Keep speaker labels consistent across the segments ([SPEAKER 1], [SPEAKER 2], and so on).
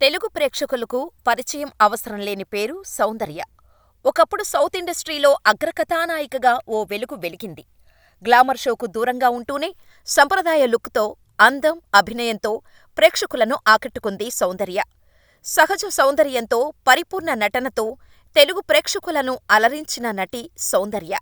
[SPEAKER 1] తెలుగు ప్రేక్షకులకు పరిచయం అవసరం లేని పేరు సౌందర్య. ఒకప్పుడు సౌత్ ఇండస్ట్రీలో అగ్రకథానాయికగా ఓ వెలుగు వెలిగింది. గ్లామర్ షోకు దూరంగా ఉంటూనే సంప్రదాయ లుక్తో, అందం, అభినయంతో ప్రేక్షకులను ఆకట్టుకుంది సౌందర్య. సహజ సౌందర్యంతో, పరిపూర్ణ నటనతో తెలుగు ప్రేక్షకులను అలరించిన నటి సౌందర్య.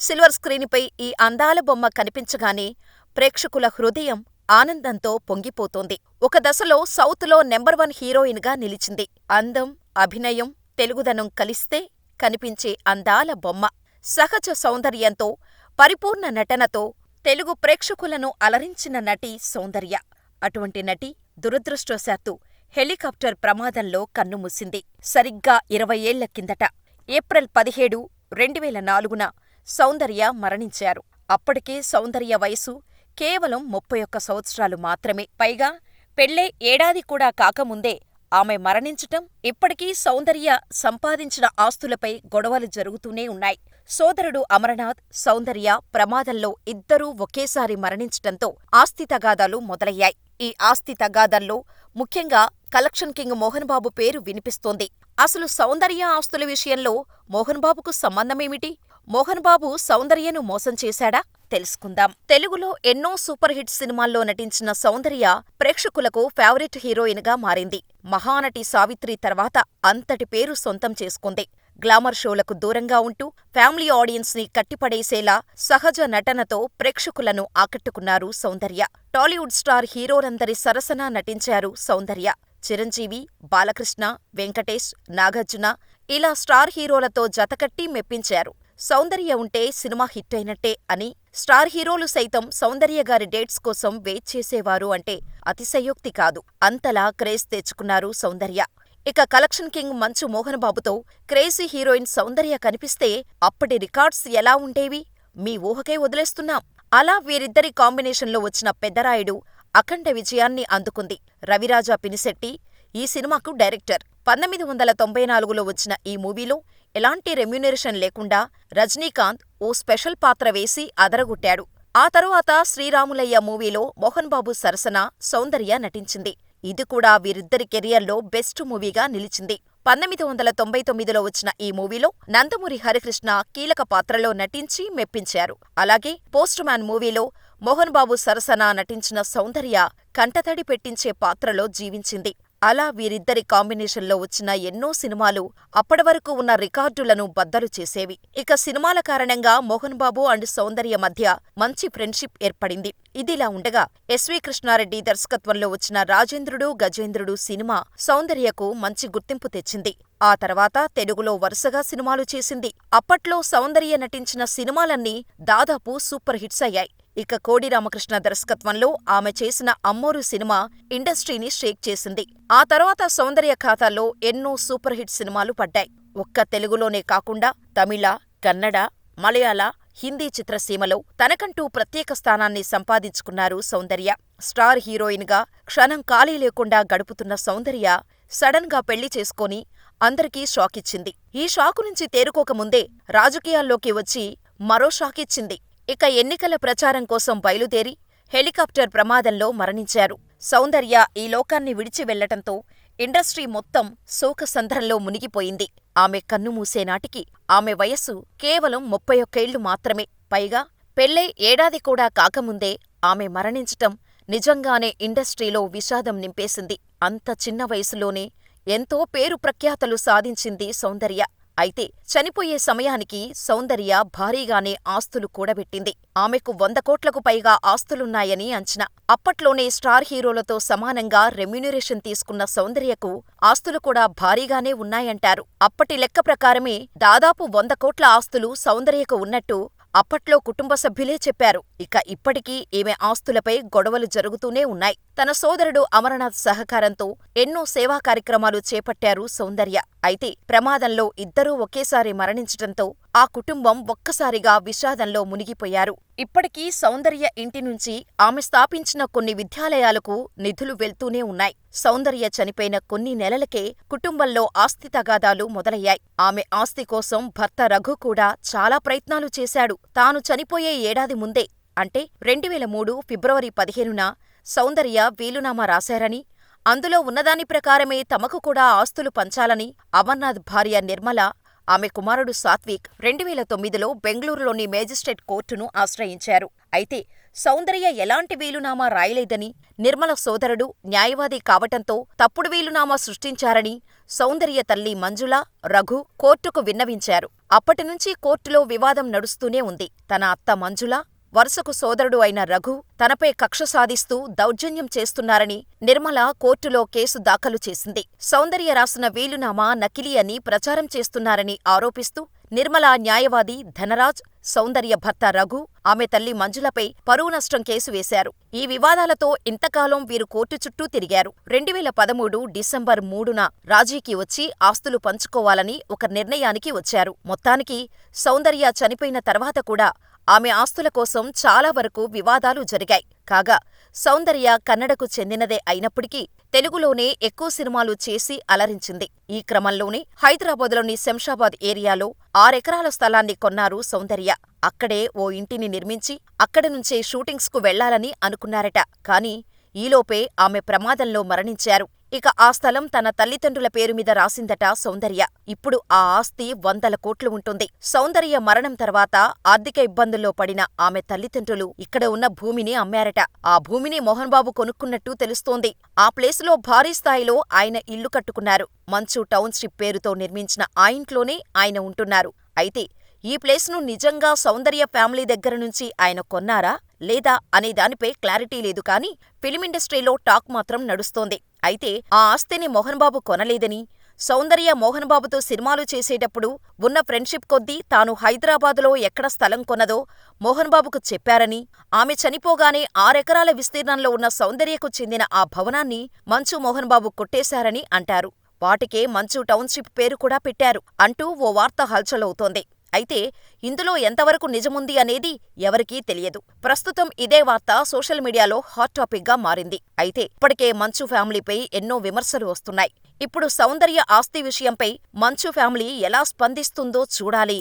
[SPEAKER 1] సిల్వర్ స్క్రీనుపై ఈ అందాల బొమ్మ కనిపించగానే ప్రేక్షకుల హృదయం ఆనందంతో పొంగిపోతోంది. ఒక దశలో సౌత్లో నెంబర్ వన్ హీరోయిన్గా నిలిచింది. అందం, అభినయం, తెలుగుదనం కలిస్తే కనిపించే అందాల బొమ్మ. సహజ సౌందర్యంతో, పరిపూర్ణ నటనతో తెలుగు ప్రేక్షకులను అలరించిన నటి సౌందర్య. అటువంటి నటి దురదృష్టవశాత్తు హెలికాప్టర్ ప్రమాదంలో కన్నుమూసింది. సరిగ్గా ఇరవై ఏళ్ళ కిందట ఏప్రిల్ పదిహేడు, రెండువేల నాలుగున సౌందర్య మరణించారు. అప్పటికే సౌందర్య వయసు కేవలం ముప్పై ఒక్క సంవత్సరాలు మాత్రమే. పైగా పెళ్ళే ఏడాది కూడా కాకముందే ఆమె మరణించటం ఇప్పటికీ సౌందర్య సంపాదించిన ఆస్తులపై గొడవలు జరుగుతూనే ఉన్నాయి. సోదరుడు అమరనాథ్, సౌందర్య ప్రమాదంలో ఇద్దరూ ఒకేసారి మరణించటంతో ఆస్తి తగాదాలు మొదలయ్యాయి. ఈ ఆస్తి తగాదాల్లో ముఖ్యంగా కలెక్షన్ కింగ్ మోహన్ బాబు పేరు వినిపిస్తోంది. అసలు సౌందర్య ఆస్తుల విషయంలో మోహన్ బాబుకు సంబంధమేమిటి? మోహన్ బాబు సౌందర్యను మోసం చేశాడా? తెలుసుకుందాం. తెలుగులో ఎన్నో సూపర్ హిట్ సినిమాల్లో నటించిన సౌందర్య ప్రేక్షకులకు ఫేవరెట్ హీరోయిన్గా మారింది. మహానటి సావిత్రి తర్వాత అంతటి పేరు సొంతం చేసుకుంది. గ్లామర్ షోలకు దూరంగా ఉంటూ ఫ్యామిలీ ఆడియన్స్ని కట్టిపడేసేలా సహజ నటనతో ప్రేక్షకులను ఆకట్టుకున్నారు సౌందర్య. టాలీవుడ్ స్టార్ హీరోలందరి సరసన నటించారు సౌందర్య. చిరంజీవి, బాలకృష్ణ, వెంకటేష్, నాగార్జున ఇలా స్టార్ హీరోలతో జతకట్టి మెప్పించారు. సౌందర్య ఉంటే సినిమా హిట్టయినట్టే అని స్టార్ హీరోలు సైతం సౌందర్య గారి డేట్స్ కోసం వెయిట్ చేసేవారు అంటే అతిశయోక్తి కాదు. అంతలా క్రేజ్ తెచ్చుకున్నారు సౌందర్య. ఇక కలెక్షన్ కింగ్ మంచు మోహన్ బాబుతో క్రేజీ హీరోయిన్ సౌందర్య కనిపిస్తే అప్పటి రికార్డ్స్ ఎలా ఉండేవి? మీ ఊహకే వదిలేస్తున్నాం. అలా వీరిద్దరి కాంబినేషన్లో వచ్చిన పెద్దరాయుడు అఖండ విజయాన్ని అందుకుంది. రవిరాజా పినిశెట్టి ఈ సినిమాకు డైరెక్టర్. పంతొమ్మిది వందల తొంభై నాలుగులో వచ్చిన ఈ మూవీలో ఎలాంటి రెమ్యునరేషన్ లేకుండా రజనీకాంత్ ఓ స్పెషల్ పాత్ర వేసి అదరగొట్టాడు. ఆ తరువాత శ్రీరాములయ్య మూవీలో మోహన్ బాబు సరసన సౌందర్య నటించింది. ఇది కూడా వీరిద్దరి కెరియర్లో బెస్ట్ మూవీగా నిలిచింది. పంతొమ్మిది వందల తొంభై తొమ్మిదిలో వచ్చిన ఈ మూవీలో నందమూరి హరికృష్ణ కీలక పాత్రలో నటించి మెప్పించారు. అలాగే పోస్ట్ మ్యాన్ మూవీలో మోహన్ బాబు సరసన నటించిన సౌందర్య కంటతడి పెట్టించే పాత్రలో జీవించింది. అలా వీరిద్దరి కాంబినేషన్లో వచ్చిన ఎన్నో సినిమాలు అప్పటివరకు ఉన్న రికార్డులను బద్దలు చేసేవి. ఇక సినిమాల కారణంగా మోహన్ బాబు అండ్ సౌందర్య మధ్య మంచి ఫ్రెండ్షిప్ ఏర్పడింది. ఇదిలా ఉండగా ఎస్వి కృష్ణారెడ్డి దర్శకత్వంలో వచ్చిన రాజేంద్రుడు గజేంద్రుడు సినిమా సౌందర్యకు మంచి గుర్తింపు తెచ్చింది. ఆ తర్వాత తెలుగులో వరుసగా సినిమాలు చేసింది. అప్పట్లో సౌందర్య నటించిన సినిమాలన్నీ దాదాపు సూపర్ హిట్స్ అయ్యాయి. ఇక కోడి రామకృష్ణ దర్శకత్వంలో ఆమె చేసిన అమ్మోరు సినిమా ఇండస్ట్రీని షేక్ చేసింది. ఆ తర్వాత సౌందర్య ఖాతాలో ఎన్నో సూపర్ హిట్ సినిమాలు పడ్డాయి. ఒక్క తెలుగులోనే కాకుండా తమిళ, కన్నడ, మలయాళ, హిందీ చిత్రసీమలో తనకంటూ ప్రత్యేక స్థానాన్ని సంపాదించుకున్నారు సౌందర్య. స్టార్ హీరోయిన్గా క్షణం ఖాళీ లేకుండా గడుపుతున్న సౌందర్య సడన్గా పెళ్ళి చేసుకొని అందరికీ షాకిచ్చింది. ఈ షాకు నుంచి తేరుకోకముందే రాజకీయాల్లోకి వచ్చి మరో షాకిచ్చింది. ఇక ఎన్నికల ప్రచారం కోసం బయలుదేరి హెలికాప్టర్ ప్రమాదంలో మరణించారు. సౌందర్య ఈ లోకాన్ని విడిచి వెళ్ళటంతో ఇండస్ట్రీ మొత్తం శోకసంద్రంలో మునిగిపోయింది. ఆమె కన్నుమూసే నాటికి ఆమె వయస్సు కేవలం ముప్పై ఒక్కేళ్ళు మాత్రమే. పైగా పెళ్ళై ఏడాది కూడా కాకముందే ఆమె మరణించటం నిజంగానే ఇండస్ట్రీలో విషాదం నింపేసింది. అంత చిన్న వయసులోనే ఎంతో పేరు ప్రఖ్యాతలు సాధించింది సౌందర్య. అయితే చనిపోయే సమయానికి సౌందర్య భారీగానే ఆస్తులు కూడబెట్టింది. ఆమెకు వంద కోట్లకు పైగా ఆస్తులున్నాయని అంచనా. అప్పట్లోనే స్టార్ హీరోలతో సమానంగా రెమ్యునరేషన్ తీసుకున్న సౌందర్యకు ఆస్తులు కూడా భారీగానే ఉన్నాయంటారు. అప్పటి లెక్క ప్రకారమే దాదాపు వంద కోట్ల ఆస్తులు సౌందర్యకు ఉన్నట్టు అప్పట్లో కుటుంబ సభ్యులే చెప్పారు. ఇక ఇప్పటికీ ఈమె ఆస్తులపై గొడవలు జరుగుతూనే ఉన్నాయి. తన సోదరుడు అమరనాథ్ సహకారంతో ఎన్నో సేవా కార్యక్రమాలు చేపట్టారు సౌందర్య. అయితే ప్రమాదంలో ఇద్దరూ ఒకేసారి మరణించటంతో ఆ కుటుంబం ఒక్కసారిగా విషాదంలో మునిగిపోయారు. ఇప్పటికీ సౌందర్య ఇంటి నుంచి ఆమె స్థాపించిన కొన్ని విద్యాలయాలకు నిధులు వెళ్తూనే ఉన్నాయి. సౌందర్య చనిపోయిన కొన్ని నెలలకే కుటుంబంలో ఆస్తి తగాదాలు మొదలయ్యాయి. ఆమె ఆస్తి కోసం భర్త రఘు కూడా చాలా ప్రయత్నాలు చేశాడు. తాను చనిపోయే ఏడాది ముందే అంటే రెండువేల మూడు ఫిబ్రవరి పదిహేనున సౌందర్య వీలునామా రాశారని, అందులో ఉన్నదాని ప్రకారమే తమకు కూడా ఆస్తులు పంచాలని అమర్నాథ్ భార్య నిర్మల, ఆమె కుమారుడు సాత్విక్ రెండువేల తొమ్మిదిలో బెంగళూరులోని మేజిస్ట్రేట్ కోర్టును ఆశ్రయించారు. అయితే సౌందర్య ఎలాంటి వీలునామా రాయలేదని, నిర్మల సోదరుడు న్యాయవాది కావటంతో తప్పుడు వీలునామా సృష్టించారని సౌందర్య తల్లి మంజుల, రఘు కోర్టుకు విన్నవించారు. అప్పటినుంచి కోర్టులో వివాదం నడుస్తూనే ఉంది. తన అత్త మంజుల, వరుసకు సోదరుడు అయిన రఘు తనపై కక్ష సాధిస్తూ దౌర్జన్యం చేస్తున్నారని నిర్మల కోర్టులో కేసు దాఖలు చేసింది. సౌందర్య రాసిన వీలునామా నకిలీ అని ప్రచారం చేస్తున్నారని ఆరోపిస్తూ నిర్మల న్యాయవాది ధనరాజ్, సౌందర్య భర్త రఘు, ఆమె తల్లి మంజులపై పరువు నష్టం కేసు వేశారు. ఈ వివాదాలతో ఇంతకాలం వీరు కోర్టు చుట్టూ తిరిగారు. రెండువేల పదమూడు డిసెంబర్ మూడున రాజీకి వచ్చి ఆస్తులు పంచుకోవాలని ఒక నిర్ణయానికి వచ్చారు. మొత్తానికి సౌందర్య చనిపోయిన తర్వాత కూడా ఆమె ఆస్తుల కోసం చాలా వరకు వివాదాలు జరిగాయి. కాగా సౌందర్య కన్నడకు చెందినదే అయినప్పటికీ తెలుగులోనే ఎక్కువ సినిమాలు చేసి అలరించింది. ఈ క్రమంలోనే హైదరాబాద్లోని శంషాబాద్ ఏరియాలో ఆరెకరాల స్థలాన్ని కొన్నారు సౌందర్య. అక్కడే ఓ ఇంటిని నిర్మించి అక్కడి నుంచే షూటింగ్స్కు వెళ్ళాలని అనుకున్నారట. కానీ ఈలోపే ఆమె ప్రమాదంలో మరణించారు. ఇక ఆ స్థలం తన తల్లిదండ్రుల పేరు మీద రాసిందట సౌందర్య. ఇప్పుడు ఆ ఆస్తి వందల కోట్లు ఉంటుంది. సౌందర్య మరణం తర్వాత ఆర్థిక ఇబ్బందుల్లో పడిన ఆమె తల్లిదండ్రులు ఇక్కడ ఉన్న భూమిని అమ్మారట. ఆ భూమిని మోహన్బాబు కొనుక్కున్నట్టు తెలుస్తోంది. ఆ ప్లేసులో భారీ స్థాయిలో ఆయన ఇల్లు కట్టుకున్నారు. మంచు టౌన్షిప్ పేరుతో నిర్మించిన ఆ ఇంట్లోనే ఆయన ఉంటున్నారు. అయితే ఈ ప్లేస్ను నిజంగా సౌందర్య ఫ్యామిలీ దగ్గర నుంచి ఆయన కొన్నారా? లేదా అనే దానిపై క్లారిటీ లేదు కానీ ఫిలిమిండస్ట్రీలో టాక్ మాత్రం నడుస్తోంది. అయితే ఆ ఆస్తిని మోహన్బాబు కొనలేదని, సౌందర్య మోహన్బాబుతో సినిమాలు చేసేటప్పుడు ఉన్న ఫ్రెండ్షిప్ కొద్దీ తాను హైదరాబాదులో ఎక్కడ స్థలం కొన్నదో మోహన్బాబుకు చెప్పారని, ఆమె చనిపోగానే ఆరెకరాల విస్తీర్ణంలో ఉన్న సౌందర్యకు చెందిన ఆ భవనాన్ని మంచు మోహన్బాబు కొట్టేశారని అంటారు. వాటికే మంచు టౌన్షిప్ పేరు కూడా పెట్టారు అంటూ ఓ వార్త హల్చలవుతోంది. అయితే ఇందులో ఎంతవరకు నిజముంది అనేది ఎవరికీ తెలియదు. ప్రస్తుతం ఇదే వార్త సోషల్ మీడియాలో హాట్ టాపిక్గా మారింది. అయితే ఇప్పటికే మంచు ఫ్యామిలీపై ఎన్నో విమర్శలు వస్తున్నాయి. ఇప్పుడు సౌందర్య ఆస్తి విషయంపై మంచు ఫ్యామిలీ ఎలా స్పందిస్తుందో చూడాలి.